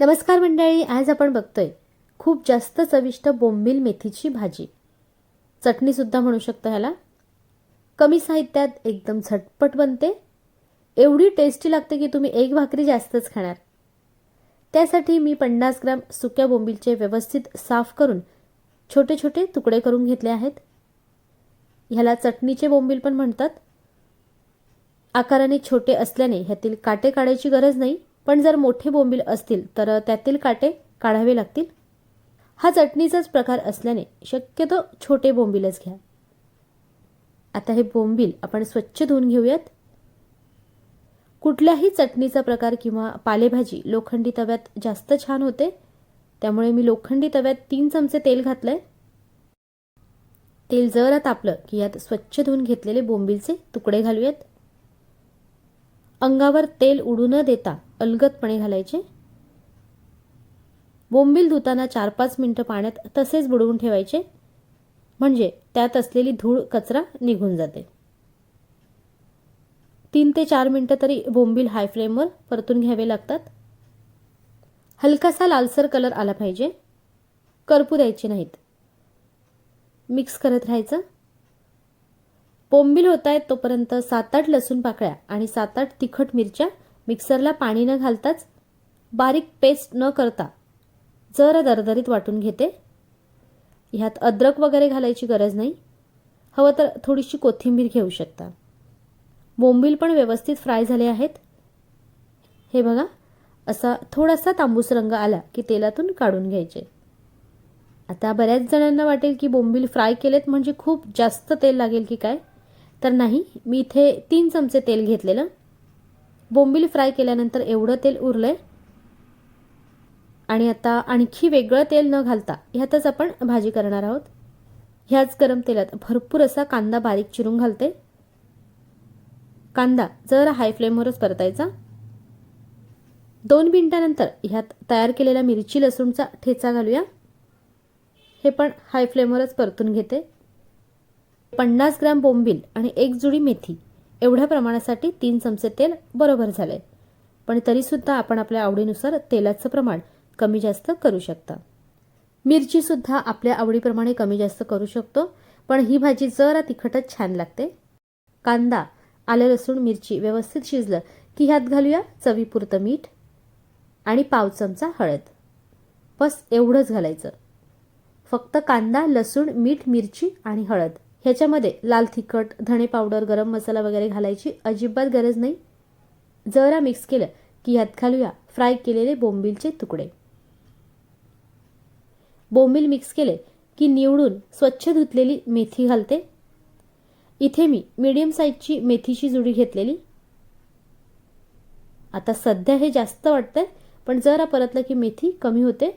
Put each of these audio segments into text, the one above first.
नमस्कार मंडळी आज आपण बघतोय खूप जास्त चविष्ट बोंबील मेथीची भाजी. चटणीसुद्धा म्हणू शकतो ह्याला. कमी साहित्यात एकदम झटपट बनते. एवढी टेस्टी लागते की तुम्ही एक भाकरी जास्तच खाणार. त्यासाठी मी पन्नास ग्राम सुक्या बोंबीलचे व्यवस्थित साफ करून छोटे छोटे तुकडे करून घेतले आहेत. ह्याला चटणीचे बोंबील पण म्हणतात. आकाराने छोटे असल्याने ह्यातील काटे काढायची गरज नाही. पण जर मोठे बोंबील असतील तर त्यातील काटे काढावे लागतील. हा चटणीचाच प्रकार असल्याने शक्यतो छोटे बोंबीलच घ्या. आता हे बोंबील आपण स्वच्छ धुवून घेऊयात. कुठल्याही चटणीचा प्रकार किंवा पालेभाजी लोखंडी तव्यात जास्त छान होते त्यामुळे मी लोखंडी तव्यात तीन चमचे तेल घातलंय. तेल जरा तापलं की यात स्वच्छ धुवून घेतलेले बोंबीलचे तुकडे घालूयात. अंगावर तेल उडू न देता अलगदपणे घालायचे. बोंबील धुताना चार पाच मिनटं पाण्यात तसेच बुडवून ठेवायचे. म्हणजे त्यात असलेली धूळ कचरा निघून जाते. तीन ते चार मिनटं तरी बोंबील हाय फ्लेमवर परतून घ्यावे लागतात. हलकासा लालसर कलर आला पाहिजे. करपू द्यायचे नाहीत. मिक्स करत राहायचं. बोंबील होत आहेत तोपर्यंत सात आठ लसूण पाकळ्या आणि सात आठ तिखट मिरच्या मिक्सरला पाणी न घालताच बारीक पेस्ट न करता जरा दरदरीत वाटून घेते. ह्यात अद्रक वगैरे घालायची गरज नाही. हवं तर थोडीशी कोथिंबीर घेऊ शकता. बोंबील पण व्यवस्थित फ्राय झाले आहेत. हे बघा असा थोडासा तांबूस रंग आला की तेलातून काढून घ्यायचे. आता बऱ्याच जणांना वाटेल की बोंबील फ्राय केलेत म्हणजे खूप जास्त तेल लागेल की काय? तर नाही मी इथे तीन चमचे तेल घेतलेलं. बोंबील फ्राय केल्यानंतर एवढं तेल उरलंय. आणि आता आणखी वेगळं तेल न घालता ह्यातच आपण भाजी करणार आहोत. ह्याच गरम तेलात भरपूर असा कांदा बारीक चिरून घालते. कांदा जरा हाय फ्लेमवरच परतायचा. दोन मिनटानंतर ह्यात तयार केलेला मिरची लसूणचा ठेचा घालूया. हे पण हाय फ्लेमवरच परतून घेते. पन्नास ग्रॅम बोंबील आणि एक जुडी मेथी एवढ्या प्रमाणासाठी तीन चमचे तेल बरोबर झाले. पण तरीसुद्धा आपण आपल्या आवडीनुसार तेलाचं प्रमाण कमी जास्त करू शकता. मिरचीसुद्धा आपल्या आवडीप्रमाणे कमी जास्त करू शकतो पण ही भाजी जरा तिखटच छान लागते. कांदा आलं लसूण मिरची व्यवस्थित शिजलं की ह्यात घालूया चवीपुरतं मीठ आणि पाव चमचा हळद. बस एवढंच घालायचं. फक्त कांदा लसूण मीठ मिरची आणि हळद. ह्याच्यामध्ये लाल तिखट धणे पावडर गरम मसाला वगैरे घालायची अजिबात गरज नाही. जरा मिक्स केलं की ह्यात घालूया फ्राय केलेले बोंबीलचे तुकडे. बोंबील मिक्स केले की निवडून स्वच्छ धुतलेली मेथी घालते. इथे मी मीडियम साईजची मेथीची जुडी घेतलेली. आता सध्या हे जास्त वाटतंय पण जरा परतलं की मेथी कमी होते.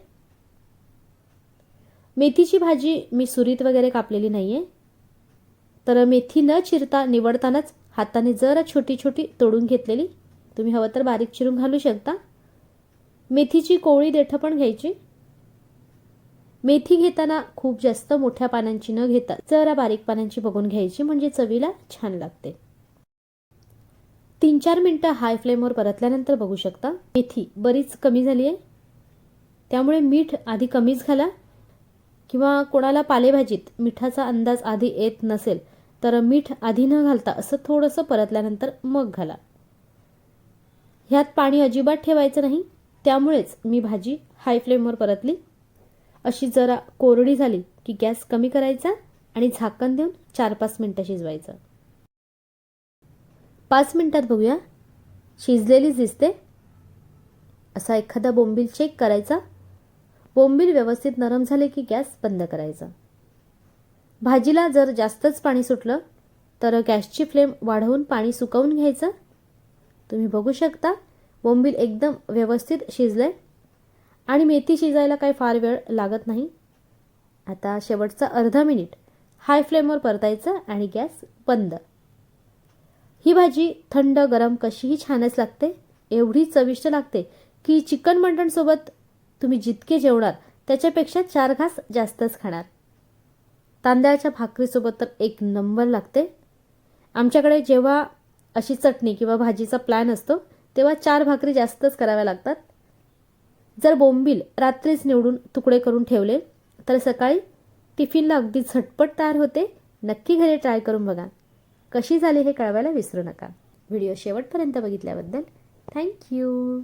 मेथीची भाजी मी सुरीत वगैरे कापलेली नाही आहे तर मेथी न चिरता निवडतानाच हाताने जरा छोटी छोटी तोडून घेतलेली तुम्ही हवं तर बारीक चिरून घालू शकता. मेथीची कोवळी देठं पण घ्यायची. मेथी घेताना खूप जास्त मोठ्या पानांची न घेता जरा बारीक पानांची बघून घ्यायची म्हणजे चवीला छान लागते. तीन चार मिनटं हाय फ्लेमवर परतल्यानंतर बघू शकता मेथी बरीच कमी झाली आहे त्यामुळे मीठ आधी कमीच घाला. किंवा कोणाला पालेभाजीत मिठाचा अंदाज आधी येत नसेल तर मीठ आधी न घालता असं थोडंसं परतल्यानंतर मग घाला. ह्यात पाणी अजिबात ठेवायचं नाही त्यामुळेच मी भाजी हाय फ्लेमवर परतली. अशी जरा कोरडी झाली की गॅस कमी करायचा आणि झाकण देऊन चार पाच मिनटं शिजवायचं. पाच मिनटात बघूया शिजलेलीच दिसते. असा एखादा बोंबील चेक करायचा. बोंबील व्यवस्थित नरम झाले की गॅस बंद करायचा. भाजीला जर जास्तच पाणी सुटलं तर गॅसची फ्लेम वाढवून पाणी सुकवून घ्यायचं. तुम्ही बघू शकता बोंबील एकदम व्यवस्थित शिजलंय आणि मेथी शिजायला काही फार वेळ लागत नाही. आता शेवटचा अर्धा मिनिट हाय फ्लेमवर परतायचं आणि गॅस बंद. ही भाजी थंड गरम कशीही छानच लागते एवढी चविष्ट लागते की चिकन मटणसोबत तुम्ही जितके जेवणार त्याच्यापेक्षा चार घास जास्तच खाणार. तांदळाच्या भाकरीसोबत तर एक नंबर लागते. आमच्याकडे जेव्हा अशी चटणी किंवा भाजीचा प्लॅन असतो तेव्हा चार भाकरी जास्तच कराव्या लागतात. जर बोंबील रात्रीच निवडून तुकडे करून ठेवले तर सकाळी टिफिनला अगदी झटपट तयार होते. नक्की घरी ट्राय करून बघा. कशी झाली हे कळवायला विसरू नका. व्हिडिओ शेवटपर्यंत बघितल्याबद्दल थँक्यू